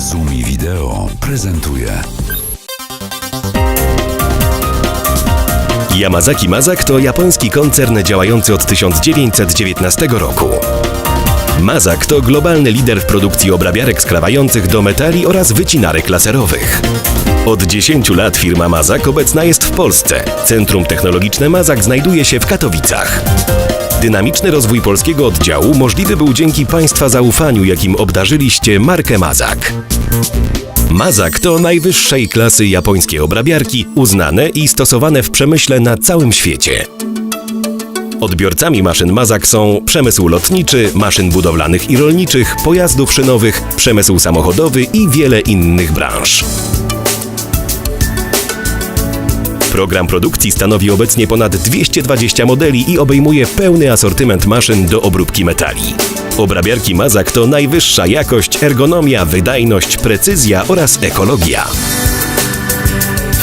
Zumi Wideo prezentuje Yamazaki Mazak to japoński koncern działający od 1919 roku. Mazak to globalny lider w produkcji obrabiarek skrawających do metali oraz wycinarek laserowych. Od 10 lat firma Mazak obecna jest w Polsce. Centrum Technologiczne Mazak znajduje się w Katowicach. Dynamiczny rozwój polskiego oddziału możliwy był dzięki Państwa zaufaniu, jakim obdarzyliście markę Mazak. Mazak to najwyższej klasy japońskie obrabiarki, uznane i stosowane w przemyśle na całym świecie. Odbiorcami maszyn Mazak są przemysł lotniczy, maszyn budowlanych i rolniczych, pojazdów szynowych, przemysł samochodowy i wiele innych branż. Program produkcji stanowi obecnie ponad 220 modeli i obejmuje pełny asortyment maszyn do obróbki metali. Obrabiarki Mazak to najwyższa jakość, ergonomia, wydajność, precyzja oraz ekologia.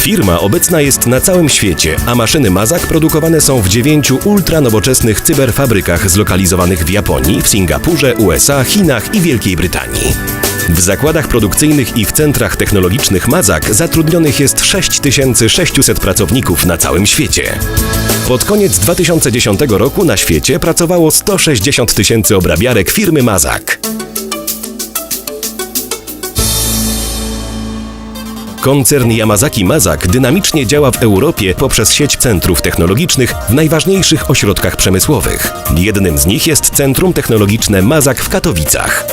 Firma obecna jest na całym świecie, a maszyny Mazak produkowane są w dziewięciu ultranowoczesnych cyberfabrykach zlokalizowanych w Japonii, w Singapurze, USA, Chinach i Wielkiej Brytanii. W zakładach produkcyjnych i w centrach technologicznych Mazak zatrudnionych jest 6600 pracowników na całym świecie. Pod koniec 2010 roku na świecie pracowało 160 tysięcy obrabiarek firmy Mazak. Koncern Yamazaki Mazak dynamicznie działa w Europie poprzez sieć centrów technologicznych w najważniejszych ośrodkach przemysłowych. Jednym z nich jest Centrum Technologiczne Mazak w Katowicach.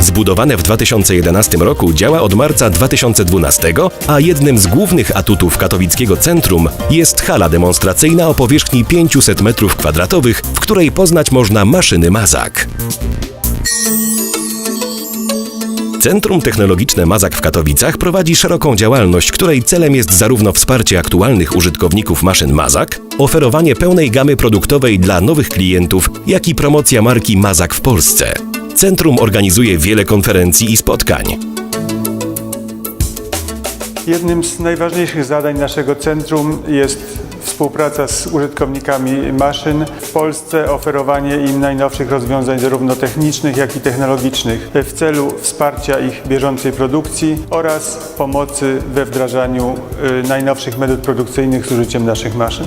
Zbudowane w 2011 roku działa od marca 2012, a jednym z głównych atutów katowickiego centrum jest hala demonstracyjna o powierzchni 500 m2, w której poznać można maszyny Mazak. Centrum Technologiczne Mazak w Katowicach prowadzi szeroką działalność, której celem jest zarówno wsparcie aktualnych użytkowników maszyn Mazak, oferowanie pełnej gamy produktowej dla nowych klientów, jak i promocja marki Mazak w Polsce. Centrum organizuje wiele konferencji i spotkań. Jednym z najważniejszych zadań naszego centrum jest współpraca z użytkownikami maszyn w Polsce, oferowanie im najnowszych rozwiązań zarówno technicznych, jak i technologicznych w celu wsparcia ich bieżącej produkcji oraz pomocy we wdrażaniu y, najnowszych metod produkcyjnych z użyciem naszych maszyn.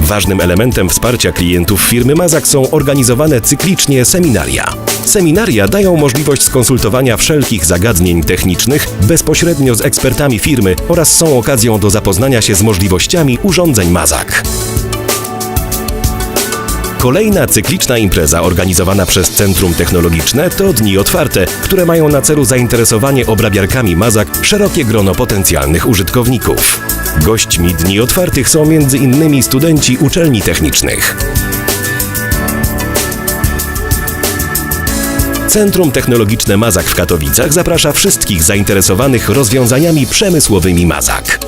Ważnym elementem wsparcia klientów firmy Mazak są organizowane cyklicznie seminaria. Seminaria dają możliwość skonsultowania wszelkich zagadnień technicznych bezpośrednio z ekspertami firmy oraz są okazją do zapoznania się z możliwościami urządzeń Mazak. Kolejna cykliczna impreza organizowana przez Centrum Technologiczne to Dni Otwarte, które mają na celu zainteresowanie obrabiarkami Mazak szerokie grono potencjalnych użytkowników. Gośćmi Dni Otwartych są m.in. studenci uczelni technicznych. Centrum Technologiczne Mazak w Katowicach zaprasza wszystkich zainteresowanych rozwiązaniami przemysłowymi Mazak.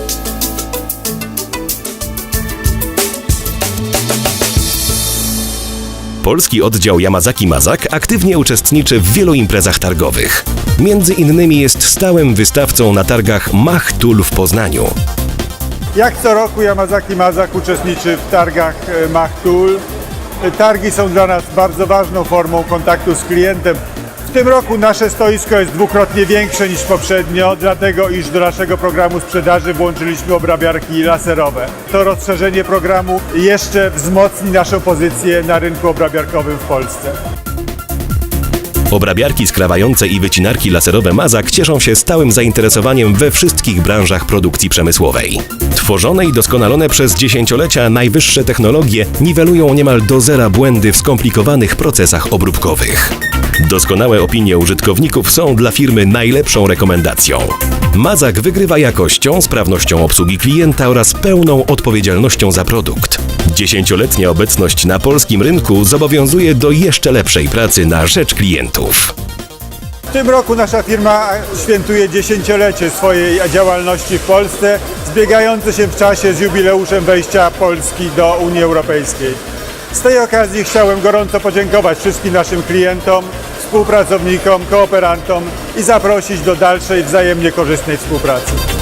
Polski oddział Yamazaki Mazak aktywnie uczestniczy w wielu imprezach targowych. Między innymi jest stałym wystawcą na targach Mach w Poznaniu. Jak co roku Yamazaki Mazak uczestniczy w targach e, Mach. Targi są dla nas bardzo ważną formą kontaktu z klientem. W tym roku nasze stoisko jest dwukrotnie większe niż poprzednio, dlatego iż do naszego programu sprzedaży włączyliśmy obrabiarki laserowe. To rozszerzenie programu jeszcze wzmocni naszą pozycję na rynku obrabiarkowym w Polsce. Obrabiarki skrawające i wycinarki laserowe Mazak cieszą się stałym zainteresowaniem we wszystkich branżach produkcji przemysłowej. Tworzone i doskonalone przez dziesięciolecia najwyższe technologie niwelują niemal do zera błędy w skomplikowanych procesach obróbkowych. Doskonałe opinie użytkowników są dla firmy najlepszą rekomendacją. Mazak wygrywa jakością, sprawnością obsługi klienta oraz pełną odpowiedzialnością za produkt. Dziesięcioletnia obecność na polskim rynku zobowiązuje do jeszcze lepszej pracy na rzecz klientów. W tym roku nasza firma świętuje dziesięciolecie swojej działalności w Polsce, zbiegające się w czasie z jubileuszem wejścia Polski do Unii Europejskiej. Z tej okazji chciałem gorąco podziękować wszystkim naszym klientom, współpracownikom, kooperantom i zaprosić do dalszej wzajemnie korzystnej współpracy.